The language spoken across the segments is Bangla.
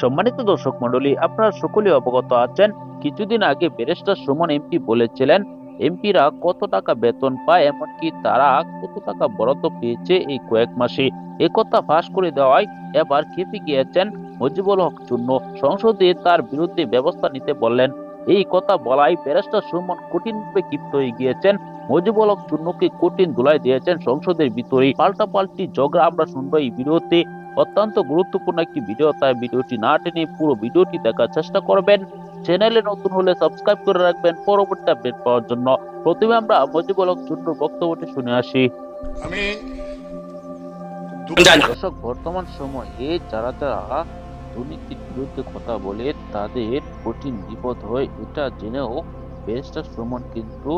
সম্মানিত দর্শক মন্ডলী আপনারা সকলে অবগত আছেন, কিছুদিন আগে ব্যারিস্টার সুমন এমপি বলেছিলেন এমপিরা কত টাকা বেতন পায়, এমনকি তারা কত টাকা বরাদ্দ পেয়েছে এই কয়েক মাসে। একথা ফাঁস করে দেওয়ায় এবার খেপে গিয়েছেন মুজিবুল হক চূন্য সংসদে তার বিরুদ্ধে ব্যবস্থা নিতে বললেন। এই কথা বলায় ব্যারিস্টার সুমন কঠিনভাবে ক্ষিপ্ত হয়ে গিয়েছেন। মুজিবুল হক চূন্যকে কঠিন ধুলাই দিয়েছেন সংসদের ভিতরে পাল্টাপাল্টি ঝগড়া আমরা শুনব এই ভিডিওতে অত্যন্ত গুরুত্বপূর্ণ একটি ভিডিও তাই ভিডিওটি না টেনে পুরো ভিডিওটি দেখার চেষ্টা করবেন। চ্যানেলে নতুন হলে সাবস্ক্রাইব করে রাখবেন পরবর্তী আপডেট পাওয়ার জন্য। প্রথমে আমরা মুজিবুল হক চূন্য বক্তব্যটি শুনে আসি। আমি দর্শক বর্তমান সময়ে যারা যারা দুর্নীতির বিরুদ্ধে কথা বলে তাদের কঠিন বিপদ হয় এটা জেনেও ব্যারিস্টার সুমন কিন্তু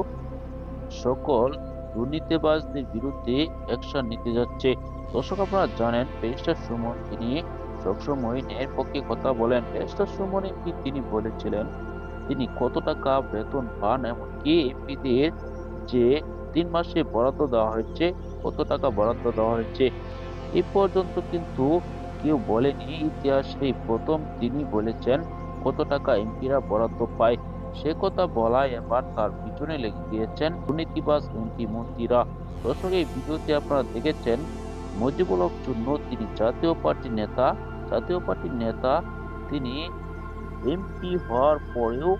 সকল দুর্নীতিবাজদের বিরুদ্ধে অ্যাকশন নিতে যাচ্ছে। দর্শক, আপনারা জানেন, ব্যারিস্টার সুমন, তিনি সবসময় ন্যায়ের পক্ষে কথা বলেন। ব্যারিস্টার সুমন এমপি তিনি বলেছিলেন? তিনি কত টাকা বেতন পান? এমনকি এমপিদের যে তিন মাসে বরাদ্দ দেওয়া হয়েছে, কত টাকা বরাদ্দ দেওয়া হয়েছে? এ পর্যন্ত কিন্তু কেউ বলেনি ইতিহাসে প্রথম তিনি বলেছেন কত টাকা এমপিরা বরাদ্দ পায়। সে কথা বলায় এবার তার পিছনে লেগে গিয়েছেন দুর্নীতিবাজ এমপি মন্ত্রীরা। দর্শক এই ভিডিওতে আপনারা দেখেছেন, মুজিবুল হক চূন্য তিনি জাতীয় পার্টির নেতা, জাতীয় পার্টির নেতা তিনি এমপি হওয়ার পরেও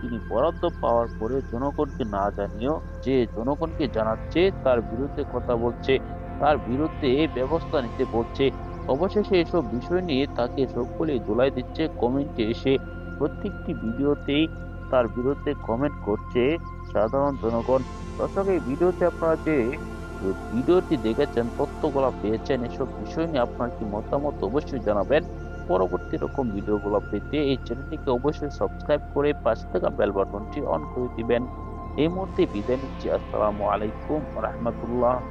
তিনি বরাদ্দ পাওয়ার পরে জনগণকে না জানিয়েও যে জনগণকে জানাচ্ছে তার বিরুদ্ধে কথা বলছে, তার বিরুদ্ধে ব্যবস্থা নিতে বলছে। অবশেষে এসব বিষয় নিয়ে তাকে সকলে দোলাই দিচ্ছে কমেন্টে এসে। প্রত্যেকটি ভিডিওতেই তার বিরুদ্ধে কমেন্ট করছে সাধারণ জনগণ। দর্শক, এই ভিডিওতে আপনারা যে ভিডিওটি দেখেছেন, তথ্যগুলো পেয়েছেন, এসব বিষয় নিয়ে আপনার কি মতামত অবশ্যই জানাবেন। পরবর্তী রকম ভিডিওগুলো পেতে এই চ্যানেলটিকে অবশ্যই সাবস্ক্রাইব করে পাশে থাকা বেল বাটনটি অন করে দিবেন। এই মুহূর্তে বিদায় নিচ্ছি। আসসালামু আলাইকুম রহমতুল্লাহ।